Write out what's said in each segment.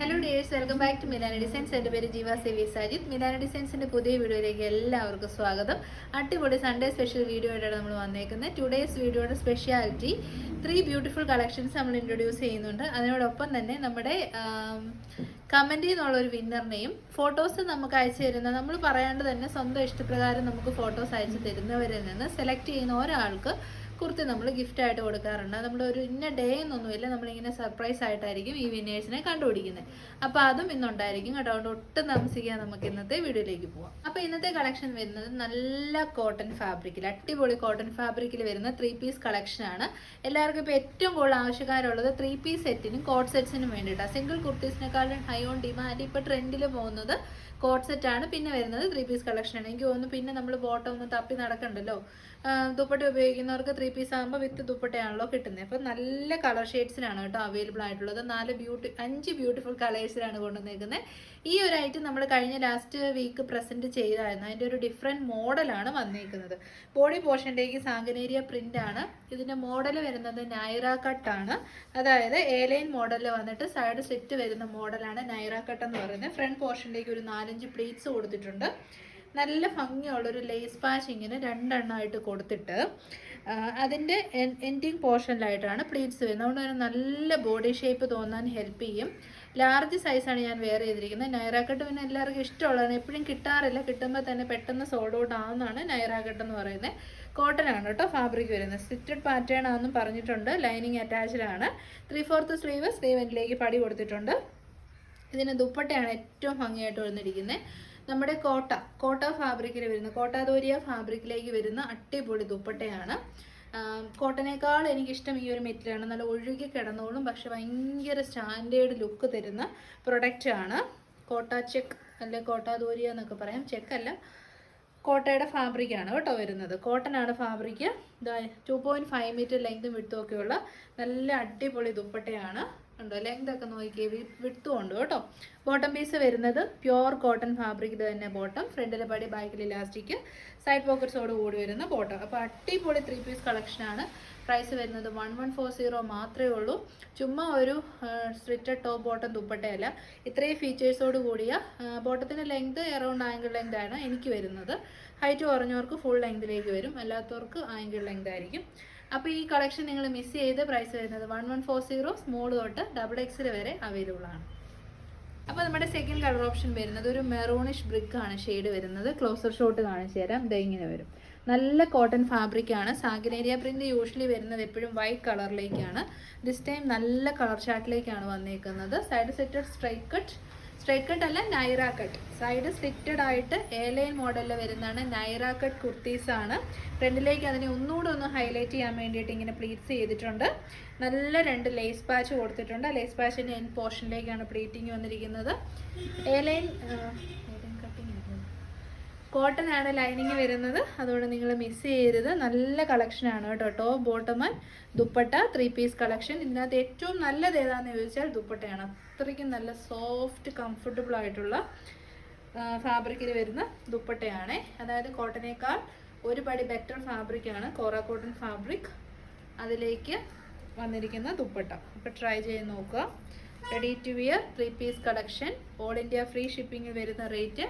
Hello dears welcome back to Milana designs എന്റെ പേര് ജീവ വി സാജിത്. മിലാന ഡിസൈൻസിന്റെ പുതിയ വീഡിയോയിലേക്ക് എല്ലാവർക്കും സ്വാഗതം. അടിപൊളി സൺഡേ സ്പെഷ്യൽ വീഡിയോ ആയിട്ടാണ് നമ്മൾ വന്നേക്കുന്നത്. ടുഡേയ്സ് വീഡിയോയുടെ സ്പെഷ്യാലിറ്റി ത്രീ ബ്യൂട്ടിഫുൾ കളക്ഷൻസ് നമ്മൾ ഇൻട്രൊഡ്യൂസ് ചെയ്യുന്നുണ്ട്. അതിനോടൊപ്പം തന്നെ നമ്മുടെ കമന്റിൽ നിന്നുള്ള ഒരു വിന്നറിനെയും ഫോട്ടോസ് നമുക്ക് അയച്ചു തരുന്ന നമ്മൾ പറയാണ്ട് തന്നെ സ്വന്തം ഇഷ്ടപ്രകാരം നമുക്ക് ഫോട്ടോസ് അയച്ചു തരുന്നവരിൽ നിന്ന് സെലക്ട് ചെയ്യുന്ന ഒരാൾക്ക് കുർത്തി നമ്മൾ ഗിഫ്റ്റ് ആയിട്ട് കൊടുക്കാറുണ്ട്. നമ്മൾ ഒരു ഇന്ന ഡേ എന്നൊന്നുമില്ല. നമ്മളിങ്ങനെ സർപ്രൈസ് ആയിട്ടായിരിക്കും ഈ വിന്നേഴ്സിനെ കണ്ടുപിടിക്കുന്നത്. അപ്പോൾ അതും ഇന്നുണ്ടായിരിക്കും കേട്ടോ. അതുകൊണ്ട് ഒട്ടും താമസിക്കാൻ നമുക്ക് ഇന്നത്തെ വീഡിയോയിലേക്ക് പോവാം. അപ്പോൾ ഇന്നത്തെ കളക്ഷൻ വരുന്നത് നല്ല കോട്ടൺ ഫാബ്രിക്കിൽ അടിപൊളി കോട്ടൺ ഫാബ്രിക്കിൽ വരുന്ന ത്രീ പീസ് കളക്ഷനാണ് എല്ലാവർക്കും ഇപ്പോൾ ഏറ്റവും കൂടുതൽ ആവശ്യക്കാരുള്ളത് ത്രീ പീസ് സെറ്റിനും കോട്ട് സെറ്റ്സിനും വേണ്ടിയിട്ടാണ് സിംഗിൾ കുർത്തീസിനെക്കാളും ഹൈ ഓൺ ഡിമാൻഡ് ഇപ്പോൾ ട്രെൻഡിൽ പോകുന്നത് കോട്ട് സെറ്റ് ആണ്. പിന്നെ വരുന്നത് ത്രീ പീസ് കളക്ഷൻ ആണ്. എനിക്ക് തോന്നുന്നു പിന്നെ നമ്മൾ ബോട്ടം ഒന്ന് തപ്പി നടക്കണ്ടല്ലോ. ദുപ്പട്ട ഉപയോഗിക്കുന്നവർക്ക് ത്രീ പീസ് ആകുമ്പോൾ വിത്ത് ദുപ്പട്ടയാണല്ലോ കിട്ടുന്നത് അപ്പം നല്ല കളർ ഷെയ്ഡ്സിനാണ് കേട്ടോ അവൈലബിൾ ആയിട്ടുള്ളത്. നാല് ബ്യൂട്ടി അഞ്ച് ബ്യൂട്ടിഫുൾ കളേഴ്സിലാണ് കൊണ്ടുവന്നിരിക്കുന്നത് ഈ ഒരു ഐറ്റം നമ്മൾ കഴിഞ്ഞ ലാസ്റ്റ് വീക്ക് പ്രസന്റ് ചെയ്തായിരുന്നു. അതിന്റെ ഒരു ഡിഫറെന്റ് മോഡലാണ് വന്നിരിക്കുന്നത് ബോഡി പോർഷനിലേക്ക് സാങ്കനേരിയ ആണ്. ഇതിന്റെ മോഡൽ വരുന്നത് നൈറ കട്ടാണ് അതായത് എ ലൈൻ മോഡലിൽ വന്നിട്ട് സൈഡ് സെറ്റ് വരുന്ന മോഡലാണ് നൈറ കട്ട് എന്ന് പറയുന്നത്. ഫ്രണ്ട് പോർഷനിലേക്ക് ഒരു നാലഞ്ച് പ്ലീറ്റ്സ് കൊടുത്തിട്ടുണ്ട്. നല്ല ഭംഗിയുള്ളൊരു ലേസ് പാച്ച് ഇങ്ങനെ രണ്ടെണ്ണമായിട്ട് കൊടുത്തിട്ട് അതിന്റെ എൻഡിങ് പോർഷനിലായിട്ടാണ് പ്ലീറ്റ്സ് വരുന്നത്. അതുകൊണ്ട് തന്നെ നല്ല ബോഡി ഷേപ്പ് തോന്നാൻ ഹെൽപ്പ് ചെയ്യും. ലാർജ് സൈസാണ് ഞാൻ വെയർ ചെയ്തിരിക്കുന്നത്. നൈറാക്കട്ട് പിന്നെ എല്ലാവർക്കും ഇഷ്ടമുള്ളതാണ്. എപ്പോഴും കിട്ടാറില്ല. കിട്ടുമ്പോൾ തന്നെ പെട്ടെന്ന് സോൾഡ് ഔട്ട് ആവുന്നതാണ് നൈറാക്കട്ട് എന്ന് പറയുന്നത്. കോട്ടനാണ് കേട്ടോ ഫാബ്രിക് വരുന്നത്. സ്റ്റിറ്റഡ് പാറ്റേൺ ആണെന്നും പറഞ്ഞിട്ടുണ്ട്. ലൈനിങ് അറ്റാച്ച്ഡ് ആണ്. ത്രീ ഫോർത്ത് സ്ലീവ് സ്ലീവിലേക്ക് പടി കൊടുത്തിട്ടുണ്ട്. ഇതിന് ദുപ്പട്ടയാണ് ഏറ്റവും ഭംഗിയായിട്ട് വന്നിരിക്കുന്നത് നമ്മുടെ കോട്ട കോട്ട ഫാബ്രിക്കിൽ വരുന്ന കോട്ടാദോരിയ ഫാബ്രിക്കിലേക്ക് വരുന്ന അടിപൊളി ദുപ്പട്ടയാണ്. കോട്ടനേക്കാൾ എനിക്കിഷ്ടം ഈ ഒരു മെറ്റീരിയലാണ്. നല്ല ഒഴുകി കിടന്നോളും പക്ഷെ ഭയങ്കര സ്റ്റാൻഡേർഡ് ലുക്ക് തരുന്ന പ്രൊഡക്റ്റാണ്. കോട്ട ചെക്ക് അല്ലെ കോട്ടാദോരിയ എന്നൊക്കെ പറയാം. ചെക്കല്ല കോട്ടയുടെ ഫാബ്രിക്കാണ് കേട്ടോ വരുന്നത്. കോട്ടനാണ് ആണ് fabric two point five metre ലെങ്തും വിട്ടുമൊക്കെയുള്ള നല്ല അടിപൊളി ദുപ്പട്ടയാണ്. ഉണ്ടോ? ലെങ്ത് ഒക്കെ നോക്കിയേ വിട്ടും ഉണ്ട് കേട്ടോ. ബോട്ടം പീസ് വരുന്നത് പ്യുവർ കോട്ടൺ ഫാബ്രിക് തന്നെ ബോട്ടം ഫ്രണ്ടിലെ പടി ബാക്കിൽ ഇലാസ്റ്റിക് സൈഡ് പോക്കറ്റ്സോട് കൂടി വരുന്ന ബോട്ടം അപ്പോൾ അടിപൊളി ത്രീ പീസ് കളക്ഷനാണ് പ്രൈസ് വരുന്നത് വൺ വൺ ഫോർ സീറോ മാത്രമേ ഉള്ളൂ. ചുമ്മാ ഒരു സ്ട്രിറ്റഡ് ടോപ്പ് ബോട്ടം ദുപ്പട്ടയല്ല. ഇത്രയും ഫീച്ചേഴ്സോട് കൂടിയ ബോട്ടത്തിന്റെ ലെങ്ത് എറൗണ്ട് ആംഗിൾ ലെങ്ത് ആണ് എനിക്ക് വരുന്നത്. ഹൈറ്റ് കുറഞ്ഞവർക്ക് ഫുൾ ലെങ്തിലേക്ക് വരും. അല്ലാത്തവർക്ക് ആംഗിൾ ലെങ്ത് ആയിരിക്കും. അപ്പോൾ ഈ കളക്ഷൻ നിങ്ങൾ മിസ് ചെയ്ത് പ്രൈസ് വരുന്നത് one one four zero small തൊട്ട് ഡബിൾ എക്സ് വരെ അവൈലബിൾ ആണ്. അപ്പോൾ നമ്മുടെ സെക്കൻഡ് കളർ ഓപ്ഷൻ വരുന്നത് ഒരു മെറൂണിഷ് ആണ് ഷെയ്ഡ് വരുന്നത്. ക്ലോസർ ഷോട്ട് കാണിച്ചു തരാം. ഇങ്ങനെ വരും. നല്ല കോട്ടൺ ഫാബ്രിക് ആണ്. സാഗനേരിയ പ്രിന്റ് യൂഷ്വലി വരുന്നത് എപ്പോഴും വൈറ്റ് കളറിലേക്കാണ് ദിസ് ടൈം നല്ല കളർ ചാർട്ടിലേക്കാണ് വന്നേക്കുന്നത്. Side slitted strike cut straight cut അല്ല നൈറ കട്ട് സൈഡ് സ്ലിറ്റഡ് ആയിട്ട് എ ലൈൻ മോഡലിൽ വരുന്നതാണ് നൈറ കട്ട് കുർത്തീസ് ആണ്. ഫ്രണ്ടിലേക്ക് അതിനെ ഒന്നുകൂടെ ഒന്ന് ഹൈലൈറ്റ് ചെയ്യാൻ വേണ്ടിയിട്ട് ഇങ്ങനെ പ്ലീറ്റ്സ് ചെയ്തിട്ടുണ്ട്. നല്ല രണ്ട് ലേസ് പാച്ച് കൊടുത്തിട്ടുണ്ട്. ലേസ് പാച്ചിന്റെ എൻ പോർഷനിലേക്കാണ് പ്ലീറ്റിങ് വന്നിരിക്കുന്നത്. എ ലൈൻ കോട്ടൺ ആണ് ലൈനിങ് വരുന്നത്. അതുകൊണ്ട് നിങ്ങൾ മിസ് ചെയ്യരുത്. നല്ല കളക്ഷനാണ് കേട്ടോ. Top bottom and dupatta three piece collection ഇതിനകത്ത് ഏറ്റവും നല്ലത് ഏതാണെന്ന് ചോദിച്ചാൽ ദുപ്പട്ടയാണ്. അത്രയ്ക്കും നല്ല സോഫ്റ്റ് കംഫർട്ടബിൾ ആയിട്ടുള്ള ഫാബ്രിക്കിൽ വരുന്ന ദുപ്പട്ടയാണ്. അതായത് കോട്ടനേക്കാൾ ഒരു പടി ബെറ്റർ ഫാബ്രിക്കാണ് കോറ കോട്ടൺ ഫാബ്രിക് അതിലേക്ക് വന്നിരിക്കുന്ന ദുപ്പട്ട. അപ്പോൾ ട്രൈ ചെയ്ത് നോക്കുക. Ready to wear three piece collection all India free ഷിപ്പിംഗിൽ വരുന്ന rate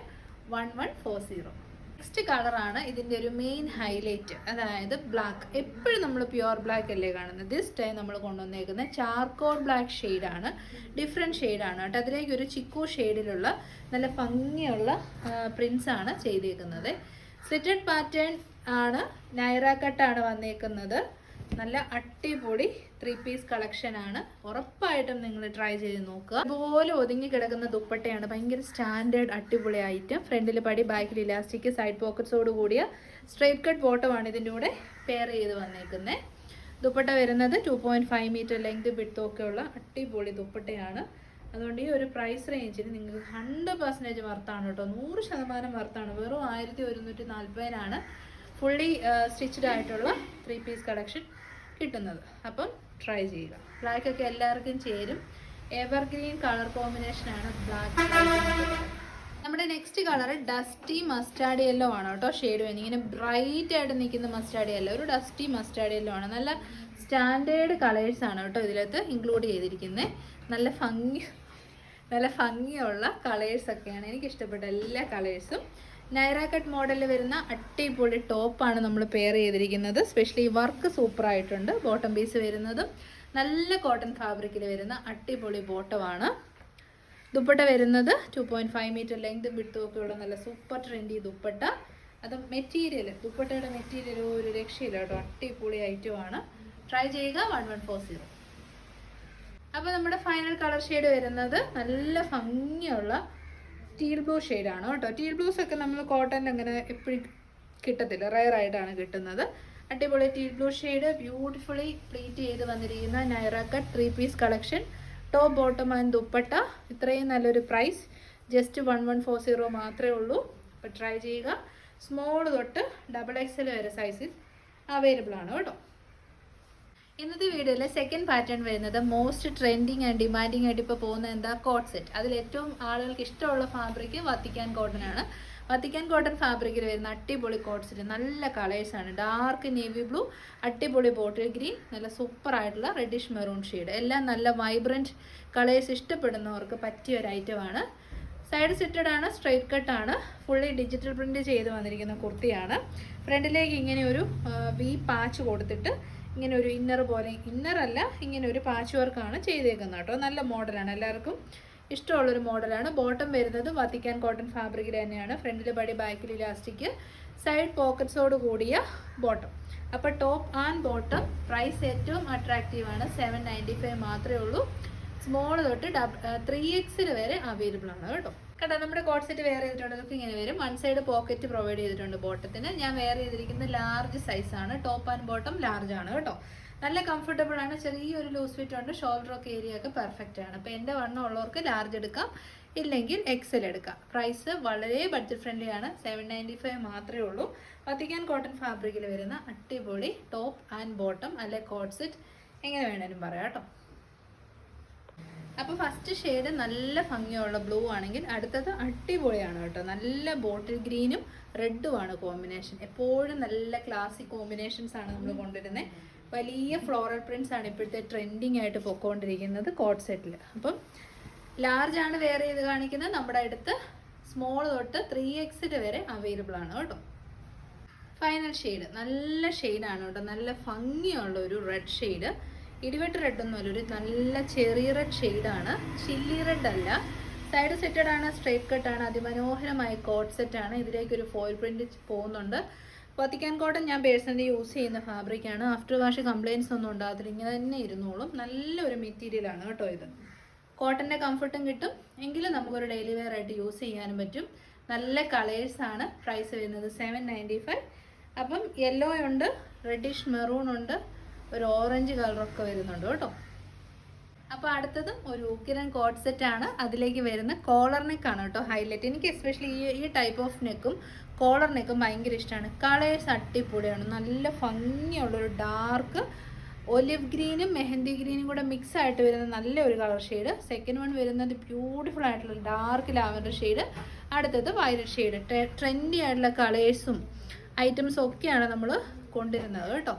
one one four zero next കളറാണ് ഇതിന്റെ ഒരു മെയിൻ ഹൈലൈറ്റ് അതായത് ബ്ലാക്ക് എപ്പോഴും നമ്മൾ പ്യുവർ ബ്ലാക്ക് അല്ലേ കാണുന്നത്? ദിസ് ടൈം നമ്മൾ കൊണ്ടുവന്നേക്കുന്ന ചാർക്കോൾ ബ്ലാക്ക് ഷെയ്ഡാണ് ഡിഫറെന്റ് ഷെയ്ഡാണ് കേട്ടോ. അതിലേക്ക് ഒരു ചിക്കു ഷെയ്ഡിലുള്ള നല്ല ഭംഗിയുള്ള ആണ് ചെയ്തേക്കുന്നത്. സ്ലിറ്റഡ് പാറ്റേൺ ആണ്. നൈറ കട്ടാണ് വന്നേക്കുന്നത്. നല്ല അടിപൊളി ത്രീ പീസ് കളക്ഷൻ ആണ്. ഉറപ്പായിട്ടും നിങ്ങൾ ട്രൈ ചെയ്ത് നോക്കുക. അതുപോലെ ഒതുങ്ങി കിടക്കുന്ന ദുപ്പട്ടയാണ് ഭയങ്കര സ്റ്റാൻഡേർഡ് അടിപൊളി ഐറ്റം ഫ്രണ്ടിൽ പടി ബാക്കിൽ ഇലാസ്റ്റിക് സൈഡ് പോക്കറ്റ്സോട് കൂടിയ സ്ട്രേറ്റ് കട്ട് ബോട്ടമാണ് ഇതിന്റെ കൂടെ പെയർ ചെയ്ത് വന്നേക്കുന്നത് ദുപ്പട്ട വരുന്നത് two point five metre length വിട്ടൊക്കെ അട്ടിപൊളി ദുപ്പട്ടയാണ്. അതുകൊണ്ട് ഈ ഒരു പ്രൈസ് റേഞ്ചിന് നിങ്ങൾക്ക് ഹൺഡ്രഡ് പെർസെന്റേജ് വർത്താണ് കേട്ടോ. നൂറ് ശതമാനം വർത്താണ് വെറും ആയിരത്തി ഒരുന്നൂറ്റി നാൽപ്പതിനാണ് ഫുള്ളി സ്റ്റിച്ച്ഡ് ആയിട്ടുള്ള ത്രീ പീസ് കളക്ഷൻ കിട്ടുന്നത് അപ്പം ട്രൈ ചെയ്യുക. ബ്ലാക്ക് ഒക്കെ എല്ലാവർക്കും ചേരും. എവർഗ്രീൻ കളർ കോമ്പിനേഷനാണ് ബ്ലാക്ക് നമ്മുടെ next colour dusty mustard yellow ആണ് കേട്ടോ ഷെയ്ഡ് വേണം ഇങ്ങനെ ബ്രൈറ്റ് ആയിട്ട് നിൽക്കുന്ന മസ്റ്റാർഡ് യെല്ലോ ഒരു ഡസ്റ്റി മസ്റ്റാർഡ് യെല്ലോ ആണ്. നല്ല സ്റ്റാൻഡേർഡ് കളേഴ്സ് ആണ് കേട്ടോ ഇതിലകത്ത് ഇൻക്ലൂഡ് ചെയ്തിരിക്കുന്നത്. നല്ല ഭംഗി നല്ല ഭംഗിയുള്ള കളേഴ്സൊക്കെയാണ് എനിക്കിഷ്ടപ്പെട്ട എല്ലാ കളേഴ്സും നൈറ കട്ട് മോഡലിൽ വരുന്ന അടിപൊളി ടോപ്പാണ് നമ്മൾ പെയർ ചെയ്തിരിക്കുന്നത്. സ്പെഷ്യലി വർക്ക് സൂപ്പറായിട്ടുണ്ട് ബോട്ടം പീസ് വരുന്നതും നല്ല കോട്ടൺ ഫാബ്രിക്കിൽ വരുന്ന അടിപൊളി ബോട്ടമാണ് ദുപ്പട്ട വരുന്നത് two point five metre length വിട്ടും ഉള്ള നല്ല സൂപ്പർ ട്രെൻഡി ദുപ്പട്ട. അത് മെറ്റീരിയൽ ദുപ്പട്ടയുടെ മെറ്റീരിയൽ ഒരു രക്ഷയില്ല കേട്ടോ. അടിപൊളി ഐറ്റമാണ് ട്രൈ ചെയ്യുക. വൺ വൺ ഫോർ സീറോ അപ്പോൾ നമ്മുടെ ഫൈനൽ കളർ ഷെയ്ഡ് വരുന്നത് നല്ല ഭംഗിയുള്ള ടീൽ ബ്ലൂ ഷെയ്ഡാണ് കേട്ടോ. ടീൽ ബ്ലൂസ് ഒക്കെ നമ്മൾ കോട്ടൺ അങ്ങനെ എപ്പോഴും കിട്ടത്തില്ല. റയർ ആയിട്ടാണ് കിട്ടുന്നത്. അടിപൊളി teal blue shade beautifully pleat ചെയ്ത് വന്നിരിക്കുന്ന Naira cut three piece collection top bottom and dupatta. ഇത്രയും നല്ലൊരു price just one one four zero മാത്രമേ ഉള്ളൂ. അപ്പോൾ ട്രൈ ചെയ്യുക. സ്മോൾ തൊട്ട് ഡബിൾ എക്സൽ വരെ സൈസിൽ അവൈലബിൾ ആണ് കേട്ടോ. ഇന്നത്തെ വീഡിയോയിലെ സെക്കൻഡ് പാറ്റേൺ വരുന്നത് മോസ്റ്റ് ട്രെൻഡിങ് ആൻഡ് ഡിമാൻഡിങ് ആയിട്ട് ഇപ്പോൾ പോകുന്ന എന്താ കോട്ട് സെറ്റ് അതിൽ ഏറ്റവും ആളുകൾക്ക് ഇഷ്ടമുള്ള ഫാബ്രിക് വത്തിക്കാൻ കോട്ടൺ ആണ്. വത്തിക്കാൻ കോട്ടൺ ഫാബ്രിക്കിൽ വരുന്ന അടിപൊളി കോട്ട് സെറ്റ് നല്ല കളേഴ്സ് ആണ്. ഡാർക്ക് നേവി ബ്ലൂ അടിപൊളി ബോട്ടിൽ ഗ്രീൻ നല്ല സൂപ്പർ ആയിട്ടുള്ള റെഡിഷ് മെറൂൺ ഷെയ്ഡ് എല്ലാം നല്ല വൈബ്രന്റ് കളേഴ്സ് ഇഷ്ടപ്പെടുന്നവർക്ക് പറ്റിയ ഒരു ഐറ്റമാണ് സൈഡ് സെറ്റഡ് ആണ് സ്ട്രൈറ്റ് ആണ്. ഫുള്ളി ഡിജിറ്റൽ പ്രിന്റ് ചെയ്ത് വന്നിരിക്കുന്ന കുർത്തിയാണ്. ഫ്രണ്ടിലേക്ക് ഇങ്ങനെ ഒരു വി പാച്ച് കൊടുത്തിട്ട് ഇങ്ങനെ ഒരു ഇന്നർ പോലെ ഇന്നർ അല്ല ഇങ്ങനെ ഒരു പാച്ച് വർക്കാണ് ചെയ്തേക്കുന്നത് കേട്ടോ. നല്ല മോഡലാണ് എല്ലാവർക്കും ഇഷ്ടമുള്ളൊരു മോഡലാണ് ബോട്ടം വരുന്നത് വത്തിക്കാൻ കോട്ടൺ ഫാബ്രിക്കിൽ തന്നെയാണ്. ഫ്രണ്ടിൽ പടി ബാക്കിൽ ഇലാസ്റ്റിക് സൈഡ് പോക്കറ്റ്സോട് കൂടിയ ബോട്ടം അപ്പോൾ ടോപ്പ് ആൻഡ് ബോട്ടം പ്രൈസ് ഏറ്റവും അട്രാക്റ്റീവ് ആണ്. സെവൻ നയന്റി ഫൈവ് മാത്രമേ ഉള്ളൂ. സ്മോൾ തൊട്ട് ഡബ് ത്രീ എക്സിൽ വരെ അവൈലബിൾ ആണ് കേട്ടോ. കേട്ടോ നമ്മുടെ കോട്ട് സെറ്റ് വെയർ ചെയ്തിട്ടുണ്ട്. ചെയ്തിട്ടുള്ളതൊക്കെ ഇങ്ങനെ വരും. വൺ സൈഡ് പോക്കറ്റ് പ്രൊവൈഡ് ചെയ്തിട്ടുണ്ട് ബോട്ടത്തിന് ഞാൻ വെയർ ചെയ്തിരിക്കുന്നത് ലാർജ് സൈസാണ് ടോപ്പ് ആൻഡ് ബോട്ടം ലാർജ് ആണ് കേട്ടോ. നല്ല കംഫർട്ടബിൾ ആണ്. ചെറിയൊരു ലൂസ് ഫിറ്റ് ഉണ്ട്. ഷോൾഡർ ഒക്കെ ഏരിയ ഒക്കെ പെർഫെക്റ്റ് ആണ്. അപ്പോൾ എന്റെ വണ്ണം ഉള്ളവർക്ക് ലാർജ് എടുക്കാം. ഇല്ലെങ്കിൽ എക്സൽ എടുക്കാം. പ്രൈസ് വളരെ ബഡ്ജറ്റ് ഫ്രണ്ട്ലി ആണ്. സെവൻ നയന്റി ഫൈവ് മാത്രമേ ഉള്ളൂ. വത്തിക്കാൻ കോട്ടൺ ഫാബ്രിക്കിൽ വരുന്ന അടിപൊളി ടോപ്പ് ആൻഡ് ബോട്ടം അല്ലെ കോട്ട് സെറ്റ് എങ്ങനെ വേണേലും പറയാം കേട്ടോ. അപ്പോൾ ഫസ്റ്റ് ഷെയ്ഡ് നല്ല ഭംഗിയുള്ള ബ്ലൂ ആണെങ്കിൽ അടുത്തത് അടിപൊളിയാണ് കേട്ടോ. നല്ല ബോട്ടിൽ ഗ്രീനും റെഡും ആണ് കോമ്പിനേഷൻ എപ്പോഴും നല്ല ക്ലാസിക് കോമ്പിനേഷൻസ് ആണ് നമ്മൾ കൊണ്ടുവരുന്നത് വലിയ ഫ്ലോറൽ പ്രിന്റ്സ് ആണ് ഇപ്പോഴത്തെ ട്രെൻഡിങ് ആയിട്ട് പൊക്കോണ്ടിരിക്കുന്നത് കോട്ട് സെറ്റിൽ അപ്പം ലാർജ് ആണ് വേറെ ഇത് കാണിക്കുന്നത്. നമ്മുടെ അടുത്ത് സ്മോൾ തൊട്ട് ത്രീ എക്സിൽ വരെ അവൈലബിൾ ആണ് കേട്ടോ. ഫൈനൽ ഷെയ്ഡ് നല്ല ഷെയ്ഡാണ് കേട്ടോ. നല്ല ഭംഗിയുള്ള ഒരു റെഡ് ഷെയ്ഡ് ഇടിവെട്ട് റെഡ് ഒന്നുമല്ല ഒരു നല്ല ചെറിയ റെഡ് ഷെയ്ഡാണ് ചില്ലി റെഡ് അല്ല. സൈഡ് സെറ്റഡ് ആണ് സ്ട്രൈറ്റ് ആണ് അതിമനോഹരമായ കോട്ട് ആണ്. ഇതിലേക്ക് ഒരു ഫോയിൽ പ്രിന്റ് പോകുന്നുണ്ട്. വത്തിക്കാൻ കോട്ടൺ ഞാൻ പേഴ്സണലി യൂസ് ചെയ്യുന്ന ഫാബ്രിക് ആണ്. ആഫ്റ്റർ വാഷ് കംപ്ലയിൻസ് ഒന്നും ഉണ്ടാകത്തില്ല. ഇങ്ങനെ തന്നെ ഇരുന്നോളും. നല്ലൊരു മെറ്റീരിയൽ ആണ് കേട്ടോ ഇത്. കോട്ടന്റെ കംഫർട്ടും കിട്ടും. എങ്കിലും നമുക്കൊരു ഡെയിലി വെയർ ആയിട്ട് യൂസ് ചെയ്യാനും പറ്റും. നല്ല കളേഴ്സ് ആണ്. പ്രൈസ് വരുന്നത് സെവൻ നയന്റി ഫൈവ് അപ്പം യെല്ലോ ഉണ്ട് റെഡിഷ് മെറൂൺ ഉണ്ട്. ഒരു ഓറഞ്ച് കളറൊക്കെ വരുന്നുണ്ട് കേട്ടോ. അപ്പോൾ അടുത്തതും ഒരു ഉക്കിരൻ കോട്ട് സെറ്റ് ആണ്. അതിലേക്ക് വരുന്ന കോളർ നെക്കാണ് കേട്ടോ ഹൈലൈറ്റ് എനിക്ക് എസ്പെഷ്യലി ഈ ഈ ടൈപ്പ് ഓഫ് നെക്കും കോളർ നെക്കും ഭയങ്കര ഇഷ്ടമാണ് കളേഴ്സ് അട്ടിപ്പൊളിയാണ് നല്ല ഭംഗിയുള്ളൊരു ഡാർക്ക് ഒലിവ് ഗ്രീനും മെഹന്തി ഗ്രീനും കൂടെ മിക്സ് ആയിട്ട് വരുന്ന നല്ല ഒരു കളർ ഷെയ്ഡ് സെക്കൻഡ് വൺ വരുന്നത് ബ്യൂട്ടിഫുൾ ആയിട്ടുള്ള ഡാർക്ക് ലാവൻഡർ ഷെയ്ഡ് അടുത്തത് വയലറ്റ് ഷെയ്ഡ് ട്രെൻഡി ആയിട്ടുള്ള കളേഴ്സും ഐറ്റംസും ഒക്കെയാണ് നമ്മൾ കൊണ്ടുവരുന്നത് കേട്ടോ.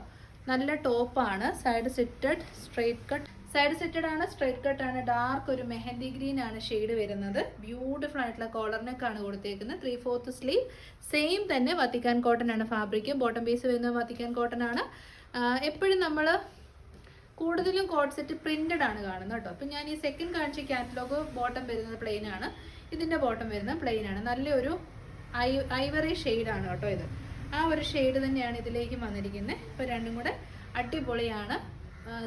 നല്ല ടോപ്പാണ് side slitted straight cut side slitted ആണ് സ്ട്രെയിറ്റ് കട്ട് ആണ്. ഡാർക്ക് ഒരു മെഹന്തി ഗ്രീൻ ആണ് ഷെയ്ഡ് വരുന്നത്. ബ്യൂട്ടിഫുൾ ആയിട്ടുള്ള കോളർ നെക്കാണ് കൊടുത്തേക്കുന്നത്. ത്രീ ഫോർത്ത് സ്ലീവ് സെയിം തന്നെ വത്തിക്കാൻ കോട്ടൺ ആണ് ഫാബ്രിക് ബോട്ടം പീസ് വരുന്നത് വത്തിക്കാൻ കോട്ടൺ ആണ്. എപ്പോഴും നമ്മൾ കൂടുതലും കോട്ട് സെറ്റ് പ്രിന്റഡ് ആണ് കാണുന്നത് കേട്ടോ. അപ്പം ഞാൻ ഈ സെക്കൻഡ് കാണിച്ച കാറ്റലോഗ് ബോട്ടം വരുന്നത് പ്ലെയിൻ ആണ്. ഇതിന്റെ ബോട്ടം വരുന്നത് പ്ലെയിൻ ആണ്. നല്ലൊരു ഐ ഐവറി ഷെയ്ഡാണ് കേട്ടോ ഇത്. ആ ഒരു ഷെയ്ഡ് തന്നെയാണ് ഇതിലേക്ക് വന്നിരിക്കുന്നത് അപ്പോൾ രണ്ടും കൂടെ അടിപൊളിയാണ്.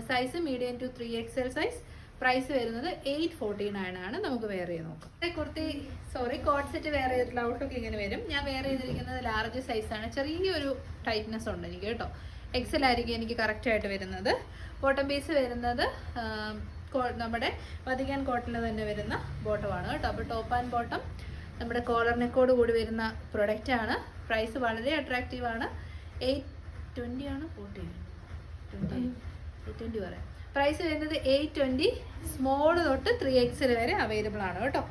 Size medium to three L size price വരുന്നത് എയ്റ്റ് ഫോർട്ടി നയൻ ആണ്. നമുക്ക് വെയർ ചെയ്ത് നോക്കാം. Kurti sorry co-ord set wear ചെയ്തിട്ടുള്ള ഔട്ട്ലുക്ക് ഇങ്ങനെ വരും. ഞാൻ വെയർ ചെയ്തിരിക്കുന്നത് ലാർജ് സൈസാണ് ചെറിയൊരു ടൈറ്റ്നെസ് ഉണ്ട് എനിക്ക് കേട്ടോ. എക്സൽ ആയിരിക്കും എനിക്ക് കറക്റ്റ് ആയിട്ട് വരുന്നത്. ബോട്ടം പീസ് വരുന്നത് നമ്മുടെ വതിക്കാൻ കോട്ടണിൽ തന്നെ വരുന്ന ബോട്ടമാണ് കേട്ടോ. അപ്പോൾ ടോപ്പ് ആൻഡ് ബോട്ടം നമ്മുടെ കോളർ നെക്കോട് കൂടി വരുന്ന പ്രൊഡക്റ്റാണ് പ്രൈസ് വളരെ അട്രാക്റ്റീവ് ആണ്. എയ്റ്റ് ട്വന്റി ആണ്? ഫോർട്ടി ട്വന്റി എയ്റ്റ് ട്വന്റി പറയാം. പ്രൈസ് വരുന്നത് എയ്റ്റ് ട്വന്റി സ്മോൾ തൊട്ട് ത്രീ എക്സിൽ വരെ അവൈലബിൾ ആണ് കേട്ടോ.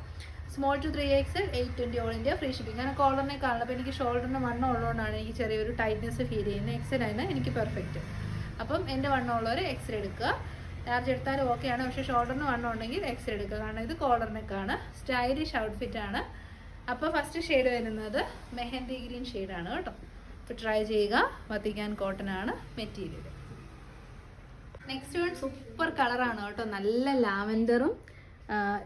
Small to three X eight twenty all India free shipping കാരണം കോളറിനെ കാണുന്നത് അപ്പോൾ എനിക്ക് ഷോൾഡറിന് വണ്ണം ഉള്ളതുകൊണ്ടാണ് എനിക്ക് ചെറിയൊരു ടൈറ്റ്നെസ് ഫീൽ ചെയ്യുന്നത്. എക്സൽ ആണ്. എനിക്ക് പെർഫെക്റ്റ് അപ്പം എന്റെ വണ്ണം ഉള്ളവർ എക്സൽ എടുക്കുക. ലാർജ് എടുത്താലും ഓക്കെയാണ് പക്ഷേ ഷോൾഡറിന് വണ്ണം ഉണ്ടെങ്കിൽ എക്സൽ എടുക്കുക. കാരണം ഇത് കോളർ നെക്കാണ് സ്റ്റൈലിഷ് ഔട്ട്ഫിറ്റ് ആണ്. അപ്പോൾ ഫസ്റ്റ് ഷെയ്ഡ് വരുന്നത് മെഹന്തി ഗ്രീൻ ഷെയ്ഡാണ് കേട്ടോ. അപ്പോൾ ട്രൈ ചെയ്യുക. വത്തിക്കാൻ കോട്ടൺ ആണ് മെറ്റീരിയൽ നെക്സ്റ്റ് വൺ സൂപ്പർ കളറാണ് കേട്ടോ. നല്ല ലാവൻഡറും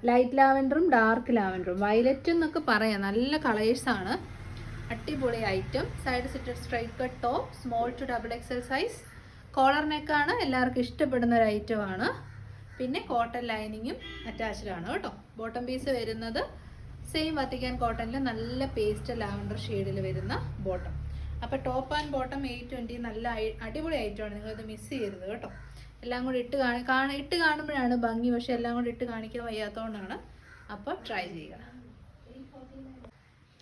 ലൈറ്റ് ലാവൻഡറും ഡാർക്ക് ലാവൻഡറും വയലറ്റും എന്നൊക്കെ പറയാം. നല്ല കളേഴ്സാണ് അടിപൊളി item side slitted straight cut top small to double XL size collar നെക്കാണ് എല്ലാവർക്കും ഇഷ്ടപ്പെടുന്ന ഒരു ഐറ്റം ആണ്. പിന്നെ കോട്ടൺ ലൈനിങ്ങും അറ്റാച്ച്ഡ് ആണ് കേട്ടോ. ബോട്ടം പീസ് വരുന്നത് സെയിം വത്തിക്കാൻ കോട്ടണിൽ നല്ല പേസ്റ്റ് ലാവൻഡർ ഷെയ്ഡിൽ വരുന്ന ബോട്ടം അപ്പോൾ top and bottom eight twenty നല്ല അടിപൊളി ഐറ്റമാണ് നിങ്ങളിത് മിസ് ചെയ്യരുത് കേട്ടോ. എല്ലാം കൂടി ഇട്ട് കാണി കാണ ഇട്ട് കാണുമ്പോഴാണ് ഭംഗി. പക്ഷെ എല്ലാം കൂടി ഇട്ട് കാണിക്കാൻ വയ്യാത്തതുകൊണ്ടാണ് അപ്പോൾ ട്രൈ ചെയ്യുക.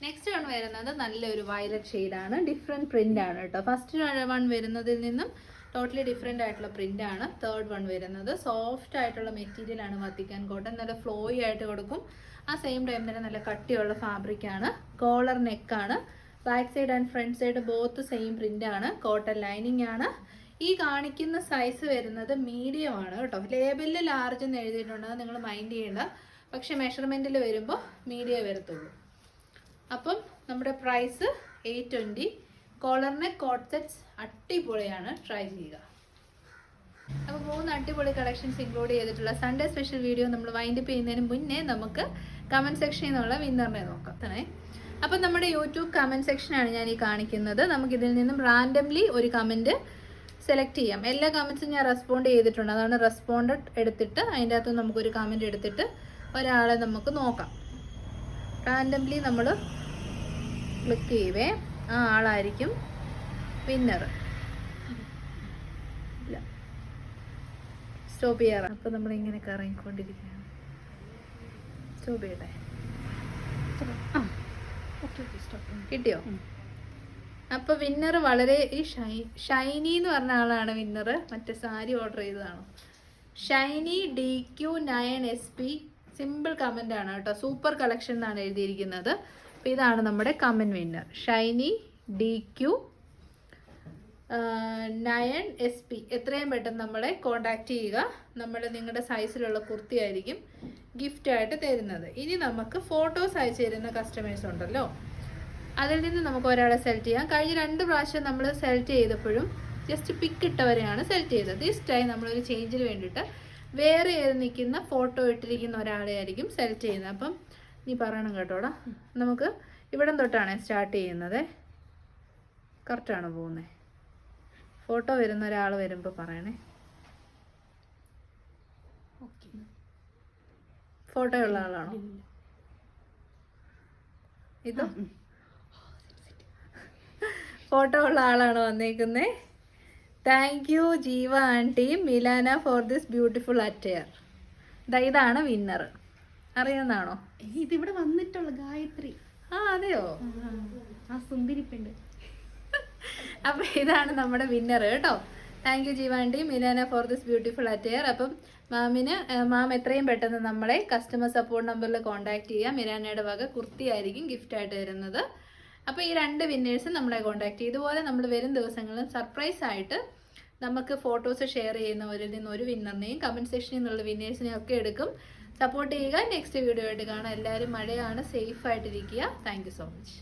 നെക്സ്റ്റ് വൺ വരുന്നത് നല്ലൊരു വയലറ്റ് ഷെയ്ഡാണ് ഡിഫറെന്റ് പ്രിന്റാണ് കേട്ടോ. ഫസ്റ്റ് വൺ വരുന്നതിൽ നിന്നും ടോട്ടലി ഡിഫറെന്റ് ആയിട്ടുള്ള പ്രിന്റ് ആണ്. തേർഡ് വൺ വരുന്നത്. സോഫ്റ്റ് ആയിട്ടുള്ള മെറ്റീരിയൽ ആണ് വത്തിക്കാൻ കോട്ടൺ നല്ല ഫ്ലോയി ആയിട്ട് കൊടുക്കും. ആ സെയിം ടൈം തന്നെ നല്ല കട്ടിയുള്ള ഫാബ്രിക് ആണ്. കോളർ നെക്കാണ് back side and front side both same print ആണ്. കോട്ടൺ ലൈനിങ് ആണ്. ഈ കാണിക്കുന്ന സൈസ് വരുന്നത് മീഡിയം ആണ് കേട്ടോ. ലേബലിൽ ലാർജ് എന്ന് എഴുതിയിട്ടുണ്ട്. അത് നിങ്ങൾ മൈൻഡ് ചെയ്യേണ്ട. പക്ഷെ മെഷർമെന്റിൽ വരുമ്പോൾ മീഡിയം വരത്തുള്ളൂ. അപ്പം നമ്മുടെ പ്രൈസ് എയ്റ്റ് ട്വന്റി കോളറിന് കോട്ട് സെറ്റ്സ് അടിപൊളിയാണ് ട്രൈ ചെയ്യുക. അപ്പോൾ മൂന്ന് അടിപൊളി കളക്ഷൻസ് ഇൻക്ലൂഡ് ചെയ്തിട്ടുള്ള സൺഡേ സ്പെഷ്യൽ വീഡിയോ നമ്മൾ വൈൻഡപ്പ് ചെയ്യുന്നതിന് മുന്നേ നമുക്ക് കമന്റ് സെക്ഷനിൽ നിന്നുള്ള വിന്നറിനെ നോക്കാം. അപ്പം നമ്മുടെ യൂട്യൂബ് കമന്റ് സെക്ഷനാണ് ഞാൻ ഈ കാണിക്കുന്നത്. നമുക്ക് ഇതിൽ നിന്നും റാൻഡംലി ഒരു കമന്റ് സെലക്ട് ചെയ്യാം. എല്ലാ കമൻസും ഞാൻ റെസ്പോണ്ട് ചെയ്തിട്ടുണ്ട്. അതാണ് റെസ്പോണ്ട് എടുത്തിട്ട് അതിന്റെ അകത്ത് നമുക്കൊരു കമന്റ് എടുത്തിട്ട് ഒരാളെ നമുക്ക് നോക്കാം. റാൻഡംലി നമ്മൾ ക്ലിക്ക് ചെയ്യുവേ. ആ ആളായിരിക്കും വിന്നർ സ്റ്റോപ്പ് ചെയ്യാറ്. അപ്പോൾ നമ്മളിങ്ങനെ കറങ്ങിക്കൊണ്ടിരിക്കുകയാണ് സ്റ്റോപ്പ് ചെയ്യട്ടെ? കിട്ടിയോ? അപ്പൊ വിന്നർ വളരെ ഈ ഷൈ ഷൈനി എന്ന് പറഞ്ഞ ആളാണ് വിന്നർ മറ്റേ സാരി ഓർഡർ ചെയ്തതാണോ? Shiny D Q nine S P simple comment ആണ് കേട്ടോ. സൂപ്പർ കളക്ഷൻ എന്നാണ് എഴുതിയിരിക്കുന്നത്. അപ്പോൾ ഇതാണ് നമ്മുടെ comment winner Shiny D Q nine S P എത്രയും പെട്ടെന്ന് നമ്മളെ കോണ്ടാക്ട് ചെയ്യുക. നമ്മൾ നിങ്ങളുടെ സൈസിലുള്ള കുർത്തി ആയിരിക്കും ഗിഫ്റ്റായിട്ട് തരുന്നത്. ഇനി നമുക്ക് ഫോട്ടോസ് അയച്ചു തരുന്ന കസ്റ്റമേഴ്സ് ഉണ്ടല്ലോ. അതിൽ നിന്ന് നമുക്ക് ഒരാളെ സെലക്ട് ചെയ്യാം. കഴിഞ്ഞ രണ്ട് പ്രാവശ്യം നമ്മൾ സെലക്ട് ചെയ്തപ്പോഴും ജസ്റ്റ് പിക്ക് ഇട്ടവരെയാണ് സെലക്ട് ചെയ്തത്. ദിസ് ടൈം നമ്മളൊരു ചേഞ്ചിന് വേണ്ടിയിട്ട് വേറെ ഏത് നിൽക്കുന്ന ഫോട്ടോ ഇട്ടിരിക്കുന്ന ഒരാളെ ആയിരിക്കും സെലക്ട് ചെയ്യുന്നത്. അപ്പം നീ പറയണം കേട്ടോടാ. നമുക്ക് ഇവിടം തൊട്ടാണ് സ്റ്റാർട്ട് ചെയ്യുന്നത്. കറക്റ്റാണ് പോകുന്നത് ഫോട്ടോ വരുന്ന ഒരാൾ വരുമ്പോൾ പറയണേ. ഫോട്ടോ ഉള്ള ആളാണോ? ഇതോ? ഫോട്ടോ ഉള്ള ആളാണ് വന്നേക്കുന്നത് thank you Jeeva aunty Milana for this beautiful attire ഇതാണ് വിന്നർ അറിയുന്നതാണോ? ഇതിവിടെ വന്നിട്ടുള്ള ഗായത്രി. ആ അതെയോ? ആ. സുന്ദരിപ്പുണ്ട്. അപ്പൊ ഇതാണ് നമ്മുടെ വിന്നർ കേട്ടോ. Thank you ജീവാണ്ടി Milana for this beautiful attire അപ്പം മാമിന് മാം എത്രയും പെട്ടെന്ന് നമ്മളെ കസ്റ്റമർ സപ്പോർട്ട് നമ്പറിൽ കോൺടാക്ട് ചെയ്യുക മിലാനയുടെ വക കുർത്തി ആയിരിക്കും ഗിഫ്റ്റ് ആയിട്ട് തരുന്നത്. അപ്പോൾ ഈ രണ്ട് വിന്നേഴ്സും നമ്മളെ കോൺടാക്ട് ചെയ്യും. ഇതുപോലെ നമ്മൾ വരും ദിവസങ്ങളിൽ സർപ്രൈസ് ആയിട്ട് നമുക്ക് ഫോട്ടോസ് ഷെയർ ചെയ്യുന്നവരിൽ നിന്ന് ഒരു വിന്നറിനെയും കമന്റ് സെക്ഷനിൽ നിന്നുള്ള വിന്നേഴ്സിനെയും ഒക്കെ എടുക്കും. സപ്പോർട്ട് ചെയ്യുക. നെക്സ്റ്റ് വീഡിയോ ആയിട്ട് കാണാം. എല്ലാവരും മഴയാണ്. സേഫ് ആയിട്ടിരിക്കുക. Thank you so much